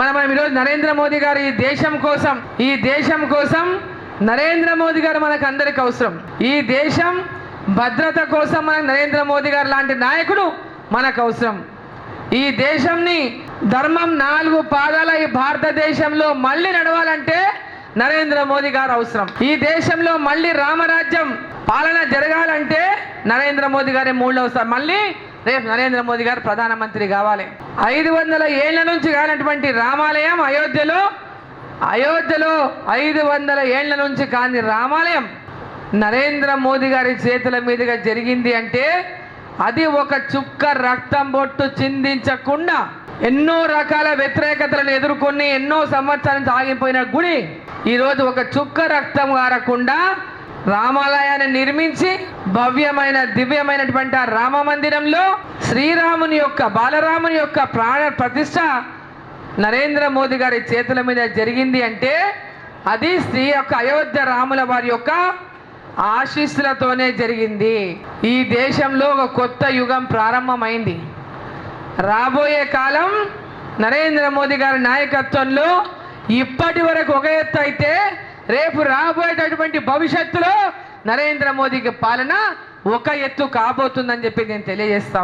మనం మనం ఈరోజు నరేంద్ర మోదీ గారు ఈ దేశం కోసం ఈ దేశం కోసం నరేంద్ర మోదీ గారు మనకు అందరికి అవసరం. ఈ దేశం భద్రత కోసం మనకు నరేంద్ర మోదీ గారు లాంటి నాయకుడు మనకు అవసరం. ఈ దేశంని ధర్మం నాలుగు పాదాల ఈ భారతదేశంలో మళ్ళీ నడవాలంటే నరేంద్ర మోదీ గారు అవసరం. ఈ దేశంలో మళ్ళీ రామరాజ్యం పాలన జరగాలంటే నరేంద్ర మోదీ గారే మూడు మళ్ళీ రేపు నరేంద్ర మోదీ గారు ప్రధానమంత్రి కావాలి. ఐదు వందల ఏళ్ళ నుంచి కానటువంటి రామాలయం అయోధ్యలో అయోధ్యలో ఐదు వందల ఏళ్ళ నుంచి కాని రామాలయం నరేంద్ర మోదీ గారి చేతుల మీదుగా జరిగింది అంటే అది ఒక చుక్క రక్తం బొట్టు చిందించకుండా ఎన్నో రకాల వ్యతిరేకతలను ఎదుర్కొని ఎన్నో సంవత్సరాల నుంచి ఆగిపోయిన గుడి. ఈరోజు ఒక చుక్క రక్తం కారకుండా రామాలయాన్ని నిర్మించి భవ్యమైన దివ్యమైనటువంటి ఆ రామ మందిరంలో శ్రీరాముని యొక్క బాలరాముని యొక్క ప్రాణ ప్రతిష్ట నరేంద్ర మోదీ గారి చేతుల మీద జరిగింది అంటే అది శ్రీ యొక్క అయోధ్య రాముల వారి యొక్క ఆశీస్సులతోనే జరిగింది. ఈ దేశంలో ఒక కొత్త యుగం ప్రారంభమైంది. రాబోయే కాలం నరేంద్ర మోదీ గారి నాయకత్వంలో ఇప్పటి వరకు ఒక ఎత్తు అయితే రేపు రాబోయేటటువంటి భవిష్యత్తులో నరేంద్ర మోదీకి పాలన ఒక ఎత్తు కాబోతుందని చెప్పి నేను తెలియజేస్తా